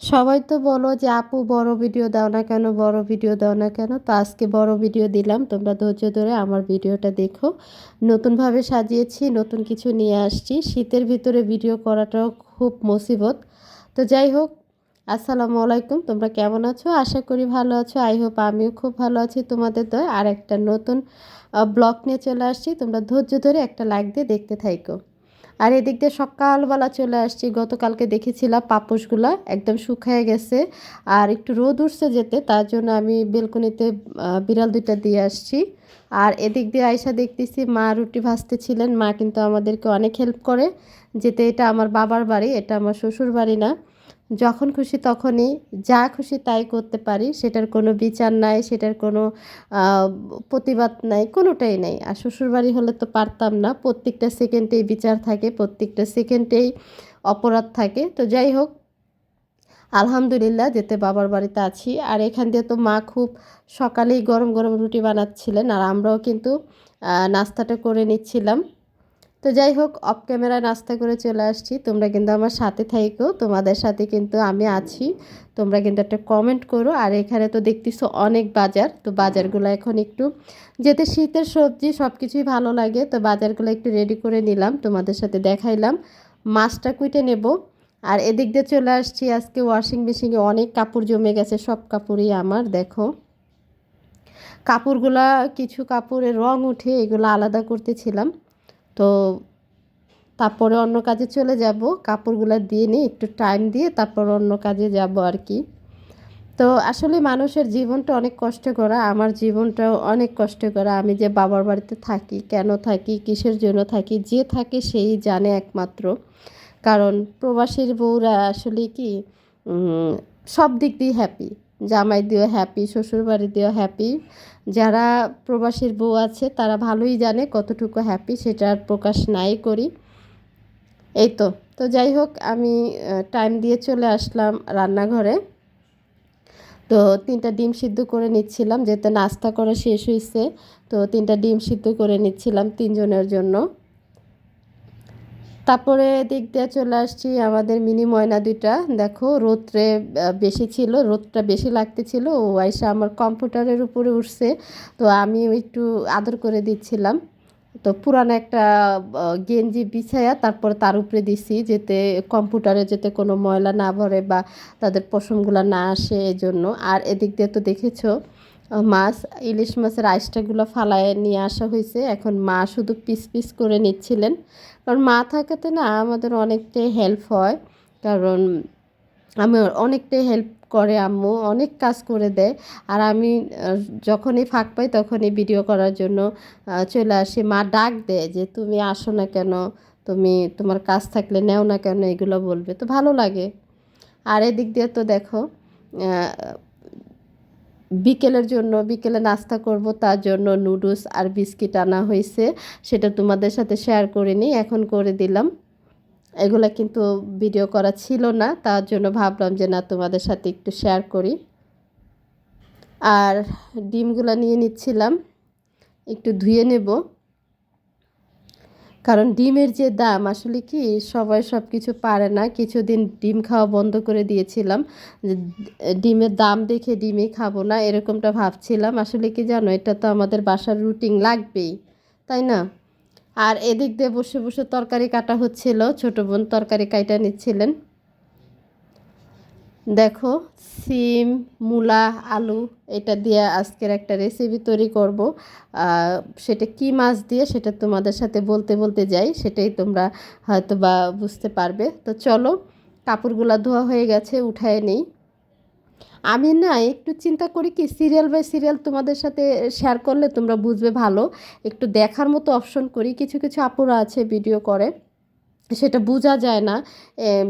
সবাই তো বলো যে, আপু, বড় ভিডিও দাও না কেন? বড় ভিডিও দাও না কেন? তো আজকে বড় ভিডিও দিলাম। তোমরা ধৈর্য ধরে আমার ভিডিওটা দেখো। নতুনভাবে সাজিয়েছি, নতুন কিছু নিয়ে আসছি। শীতের ভিতরে ভিডিও করাটাও খুব মুসিবত। তো যাই হোক, আসসালামু আলাইকুম। তোমরা কেমন আছো? আশা করি ভালো আছো। আই হোপ আমিও খুব ভালো আছি। তোমাদের দয় আর একটা নতুন ব্লগ নিয়ে চলে আসছি। তোমরা ধৈর্য ধরে একটা লাইক দিয়ে দেখতে থাইকো। আর এদিক দিয়ে সকালবেলা চলে আসছি। গতকালকে দেখেছিলাম পাপোশগুলা একদম শুকায় গেছে আর একটু রোদ উঠছে যেতে, তার জন্য আমি বেলকনিতে বিড়াল দুইটা দিয়ে আসছি। আর এদিক দিয়ে আয়সা দেখতেছি মা রুটি ভাজতেছিলেন। মা কিন্তু আমাদেরকে অনেক হেল্প করে। যেতে এটা আমার বাবার বাড়ি, এটা আমার শ্বশুর বাড়ি না। যখন খুশি তখনই যা খুশি তাই করতে পারি, সেটার কোনো বিচার নাই, সেটার কোনো প্রতিবাদ নাই, কোনোটাই নাই। আর শ্বশুরবাড়ি হলে তো পারতাম না, প্রত্যেকটা সেকেন্ডেই বিচার থাকে, প্রত্যেকটা সেকেন্ডেই অপরাধ থাকে। তো যাই হোক, আলহামদুলিল্লাহ যেতে বাবার বাড়িতে আছি। আর এখান দিয়ে তো মা খুব সকালেই গরম গরম রুটি বানাচ্ছিলেন, আর আমরাও কিন্তু নাস্তাটা করে নিচ্ছিলাম। তো যাই হোক অফ ক্যামেরায় নাস্তা করে চলে আসছি। তোমরা কিন্তু আমার সাথে থাইকো, তোমাদের সাথে কিন্তু আমি আছি। তোমরা কিন্তু একটা কমেন্ট করো। আর এখানে তো দেখতেছো অনেক বাজার, তো বাজারগুলো এখন একটু যেতে শীতের সবজি সব কিছুই ভালো লাগে, তো বাজারগুলো একটু রেডি করে নিলাম, তোমাদের সাথে দেখাইলাম। মাছটা কুইটে নেব। আর এদিক দিয়ে চলে আসছি। আজকে ওয়াশিং মেশিনে অনেক কাপড় জমে গেছে, সব কাপড়ই আমার, দেখো। কাপড়গুলা, কিছু কাপড়ের রং উঠে এগুলো আলাদা করতেছিলাম। তো তারপরে অন্য কাজে চলে যাব। কাপড়গুলো দিয়ে নিই, একটু টাইম দিয়ে তারপর অন্য কাজে যাব আর কি তো আসলে মানুষের জীবনটা অনেক কষ্ট করা আমার জীবনটাও অনেক কষ্ট করা আমি যে বাবার বাড়িতে থাকি, কেন থাকি, কিসের জন্য থাকি, যে থাকে সেই জানে একমাত্র। কারণ প্রবাসীর বউরা আসলে কি সব দিক দিয়ে হ্যাপি জামাই দিয়েও হ্যাপি শ্বশুরবাড়ি দিয়েও হ্যাপি যারা প্রবাসীর বউ আছে, তারা ভালোই জানে কতটুকু হ্যাপি সেটা আর প্রকাশ নাই করি। এই তো তো যাই হোক, আমি টাইম দিয়ে চলে আসলাম রান্নাঘরে। তো তিনটা ডিম সিদ্ধ করে নিচ্ছিলাম যেতে নাস্তা করা শেষ হয়েছে তো তিনটা ডিম সিদ্ধ করে নিচ্ছিলাম তিনজনের জন্য। তারপরে দিক দিয়ে চলে আসছি আমাদের মিনি ময়না দুইটা। দেখো, রোদ্রে বেশি ছিল, রোদটা বেশি লাগতেছিল। ও আইসা আমার কম্পিউটারের উপরে উঠছে। তো আমি একটু আদর করে দিচ্ছিলাম। তো পুরানো একটা গেঞ্জি বিছায়া তারপর তার উপরে দিছি যাতে কম্পিউটারে যাতে কোনো ময়লা না ভরে বা তাদের পশমগুলো না আসে এজন্য। আর এদিক দিয়ে তো দেখেছ মাছ, ইলিশ মাছের আইসটাগুলো ফালায় নিয়ে আসা হয়েছে। এখন মা শুধু পিস পিস করে নিচ্ছিলেন। কারণ মা থাকাতে না আমাদের অনেকটাই হেল্প হয়। কারণ আমি অনেকটাই হেল্প করে আম্মু, অনেক কাজ করে দেয়। আর আমি যখনই ফাঁক পাই তখনই ভিডিও করার জন্য চলে আসি। মা ডাক দেয় যে, তুমি আসো না কেন? তুমি, তোমার কাজ থাকলে নেও না কেন? এগুলো বলবে। তো ভালো লাগে। আর এদিক দিয়ে তো দেখো বিকেলের জন্য, বিকেলে নাস্তা করব, তার জন্য নুডলস আর বিস্কিট আনা হয়েছে। সেটা তোমাদের সাথে শেয়ার করে নিই, এখন করে দিলাম। এগুলো কিন্তু ভিডিও করা ছিল না, তার জন্য ভাবলাম যে না, তোমাদের সাথে একটু শেয়ার করি। আর ডিমগুলো নিয়ে নিচ্ছিলাম, একটু ধুয়ে নেব। কারণ ডিমের যে দাম, আসলে কি সবাই সব কিছু পারে না। কিছুদিন ডিম খাওয়া বন্ধ করে দিয়েছিলাম। ডিমের দাম দেখে ডিমই খাব না এরকমটা ভাবছিলাম। আসলে কি জানো, এটা তো আমাদের বাসার রুটিন লাগবেই, তাই না? আর এদিক দিয়ে বসে বসে তরকারি কাটা হচ্ছিল, ছোটো বোন তরকারি কাটা নিচ্ছিলেন। দেখো, সিম, মূলা, আলু, এটা দিয়ে আজকের একটা রেসিপি তৈরি করব। সেটা কি মাছ দিয়ে সেটা তোমাদের সাথে বলতে বলতে যাই, সেটাই তোমরা হয়তো বা বুঝতে পারবে। তো চলো, কাপড়গুলা ধোয়া হয়ে গেছে, উঠায় নেই। আমি না একটু চিন্তা করি কি সিরিয়াল বাই সিরিয়াল তোমাদের সাথে শেয়ার করলে তোমরা বুঝবে ভালো। একটু দেখার মতো অপশন করি। কিছু কিছু আপুরা আছে ভিডিও করে। সেটা বোঝা যায় না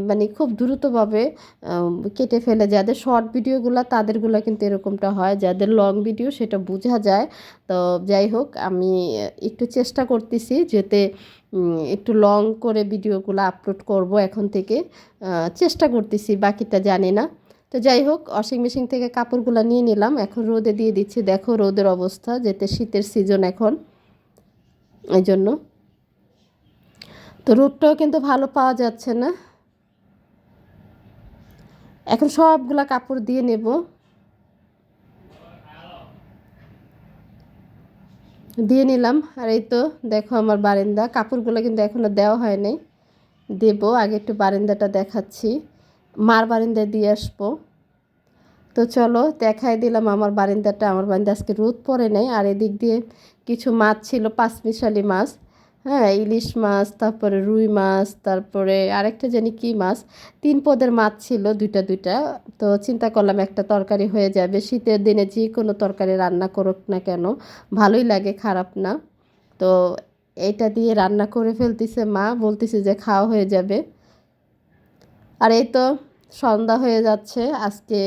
মানে খুব দ্রুতভাবে কেটে ফেলে যাদের শর্ট ভিডিওগুলো তাদেরগুলো কিন্তু এরকমটা হয়। যাদের লং ভিডিও সেটা বোঝা যায়। তো যাই হোক, আমি একটু চেষ্টা করতেছি যাতে একটু লং করে ভিডিওগুলো আপলোড করব এখন থেকে। চেষ্টা করতেছি, বাকিটা জানি না। তো যাই হোক ওয়াশিং মেশিন থেকে কাপড়গুলো নিয়ে নিলাম। এখন রোদে দিয়ে দিচ্ছি। দেখো রোদের অবস্থা, যেতে শীতের সিজন এখন। এই জন্য তো রোদটাও কিন্তু ভালো পাওয়া যাচ্ছে না। এখন সবগুলা কাপড় দিয়ে নেব। দিয়ে নিলাম। আর এই তো দেখো আমার বারান্দা। কাপড়গুলো কিন্তু এখনও দেওয়া হয় নাই। দেব, আগে একটু বারান্দাটা দেখাচ্ছি। মার বারান্দায় দিয়ে আসব। তো চলো, দেখাই দিলাম আমার বারিন্দাটা। আমার বারিন্দা আজকে রোদ পড়ে নেই। আর এদিক দিয়ে কিছু মাছ ছিল পাঁচমিশালি মাছ। হ্যাঁ ইলিশ মাছ, তারপরে রুই মাছ, তারপরে আরেকটা জানি কি মাছ, তিন পদের মাছ ছিল দুইটা দুইটা। তো চিন্তা করলাম একটা তরকারি হয়ে যাবে। শীতের দিনে যে কোনো তরকারি রান্না করুক না কেন, ভালোই লাগে, খারাপ না। তো এটা দিয়ে রান্না করে ফেলতেছে মা, বলতেছে যে খাওয়া হয়ে যাবে। আর এই তো সন্ধ্যা হয়ে যাচ্ছে। আজকে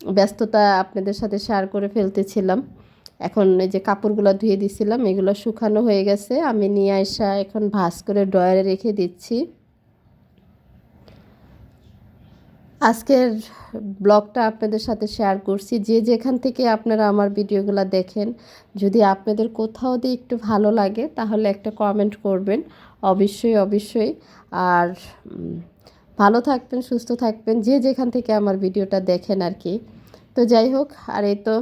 ব্যস্ততা আপনাদের সাথে শেয়ার করে ফেলতেছিলাম। এখন এই যে কাপড়গুলো ধুয়ে দিছিলাম, এগুলো শুকানো হয়ে গেছে। আমি নিয়ে আসা এখন ভাস করে ড্রয়ারে রেখে দিচ্ছি। আজকের ব্লগটা আপনাদের সাথে শেয়ার করছি। যে যেখান থেকে আপনারা আমার ভিডিওগুলো দেখেন, যদি আপনাদের কোথাও দিয়ে একটু ভালো লাগে, তাহলে একটা কমেন্ট করবেন। অবশ্যই অবশ্যই। আর ভালো থাকবেন, সুস্থ থাকবেন, যে যেখান থেকে আমার ভিডিওটা দেখেন আর কি। তো যাই হোক, আর এই তো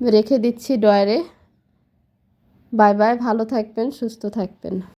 রেখে দিচ্ছি ডয়ারে বাই বাই ভালো থাকবেন সুস্থ থাকবেন।